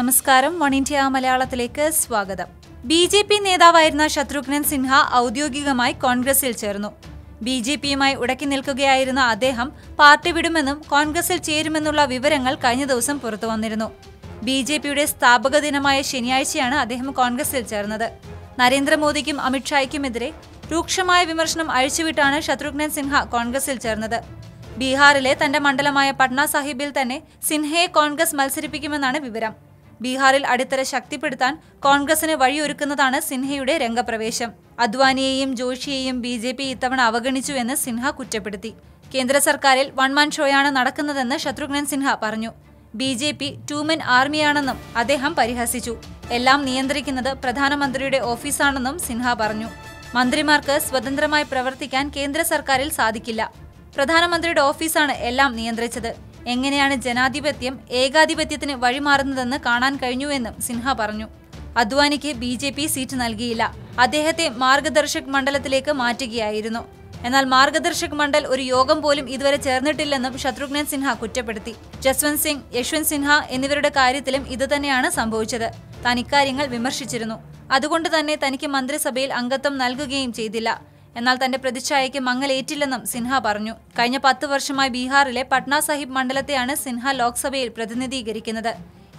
നമസ്കാരം. One India മലയാളത്തിലേക്ക് സ്വാഗതം. ബി ജെ പി നേതാവായിരുന്ന ശത്രുഘ്നൻ സിൻഹ ഔദ്യോഗികമായി കോൺഗ്രസിൽ ചേർന്നു. ബി ജെ പിയുമായി ഉടക്കി നിൽക്കുകയായിരുന്ന അദ്ദേഹം പാർട്ടി വിടുമെന്നും കോൺഗ്രസിൽ ചേരുമെന്നുള്ള വിവരങ്ങൾ കഴിഞ്ഞ ദിവസം പുറത്തു വന്നിരുന്നു. ബി ജെ പിയുടെ സ്ഥാപക ദിനമായ ശനിയാഴ്ചയാണ് അദ്ദേഹം കോൺഗ്രസിൽ ചേർന്നത്. നരേന്ദ്രമോദിക്കും അമിത്ഷായ്ക്കുമെതിരെ രൂക്ഷമായ വിമർശനം അഴിച്ചുവിട്ടാണ് ശത്രുഘ്നൻ സിൻഹ കോൺഗ്രസിൽ ചേർന്നത്. ബീഹാറിലെ തന്റെ മണ്ഡലമായ പട്ന സാഹിബിൽ തന്നെ സിൻഹയെ കോൺഗ്രസ് മത്സരിപ്പിക്കുമെന്നാണ് വിവരം. ബീഹാറിൽ അടിത്തറ ശക്തിപ്പെടുത്താൻ കോൺഗ്രസിന് വഴിയൊരുക്കുന്നതാണ് സിൻഹയുടെ രംഗപ്രവേശം. അദ്വാനിയെയും ജോഷിയെയും ബി ജെ പി ഇത്തവണ അവഗണിച്ചു എന്ന് സിൻഹ കുറ്റപ്പെടുത്തി. കേന്ദ്ര സർക്കാരിൽ വൺമാൻ ഷോയാണ് നടക്കുന്നതെന്ന് ശത്രുഘ്നൻ സിൻഹ പറഞ്ഞു. B J P two man ആർമിയാണെന്നും അദ്ദേഹം പരിഹസിച്ചു. എല്ലാം നിയന്ത്രിക്കുന്നത് പ്രധാനമന്ത്രിയുടെ ഓഫീസാണെന്നും സിൻഹ പറഞ്ഞു. മന്ത്രിമാർക്ക് സ്വതന്ത്രമായി പ്രവർത്തിക്കാൻ കേന്ദ്ര സർക്കാരിൽ സാധിക്കില്ല. പ്രധാനമന്ത്രിയുടെ ഓഫീസാണ് എല്ലാം നിയന്ത്രിച്ചത്. എങ്ങനെയാണ് ജനാധിപത്യം ഏകാധിപത്യത്തിന് വഴിമാറുന്നതെന്ന് കാണാൻ കഴിഞ്ഞുവെന്നും സിൻഹ പറഞ്ഞു. അദ്വാനിക്ക് ബി ജെ പി സീറ്റ് നൽകിയില്ല. അദ്ദേഹത്തെ മാർഗദർശക് മണ്ഡലത്തിലേക്ക് മാറ്റുകയായിരുന്നു. എന്നാൽ മാർഗദർശക് മണ്ഡൽ ഒരു യോഗം പോലും ഇതുവരെ ചേർന്നിട്ടില്ലെന്നും ശത്രുഘ്നൻ സിൻഹ കുറ്റപ്പെടുത്തി. ജസ്വന്ത് സിംഗ് യശ്വന്ത് സിൻഹ എന്നിവരുടെ കാര്യത്തിലും ഇതുതന്നെയാണ് സംഭവിച്ചത്. താൻ ഇക്കാര്യങ്ങൾ വിമർശിച്ചിരുന്നു. അതുകൊണ്ട് തന്നെ തനിക്ക് മന്ത്രിസഭയിൽ അംഗത്വം നൽകുകയും ചെയ്തില്ല. എന്നാൽ തന്റെ പ്രതിച്ഛായയ്ക്ക് മങ്ങലേറ്റില്ലെന്നും സിൻഹ പറഞ്ഞു. കഴിഞ്ഞ പത്ത് വർഷമായി ബീഹാറിലെ പട്ന സാഹിബ് മണ്ഡലത്തെയാണ് സിൻഹ ലോക്സഭയിൽ പ്രതിനിധീകരിക്കുന്നത്.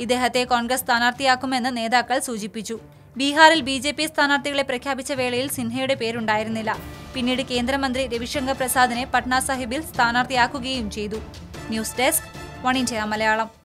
ഇദ്ദേഹത്തെ കോൺഗ്രസ് സ്ഥാനാർത്ഥിയാക്കുമെന്ന് നേതാക്കൾ സൂചിപ്പിച്ചു. ബീഹാറിൽ ബി ജെ പി സ്ഥാനാർത്ഥികളെ പ്രഖ്യാപിച്ച വേളയിൽ സിൻഹയുടെ പേരുണ്ടായിരുന്നില്ല. പിന്നീട് കേന്ദ്രമന്ത്രി രവിശങ്കർ പ്രസാദിനെ പട്ന സാഹിബിൽ സ്ഥാനാർത്ഥിയാക്കുകയും ചെയ്തു. News desk one India Malayalam.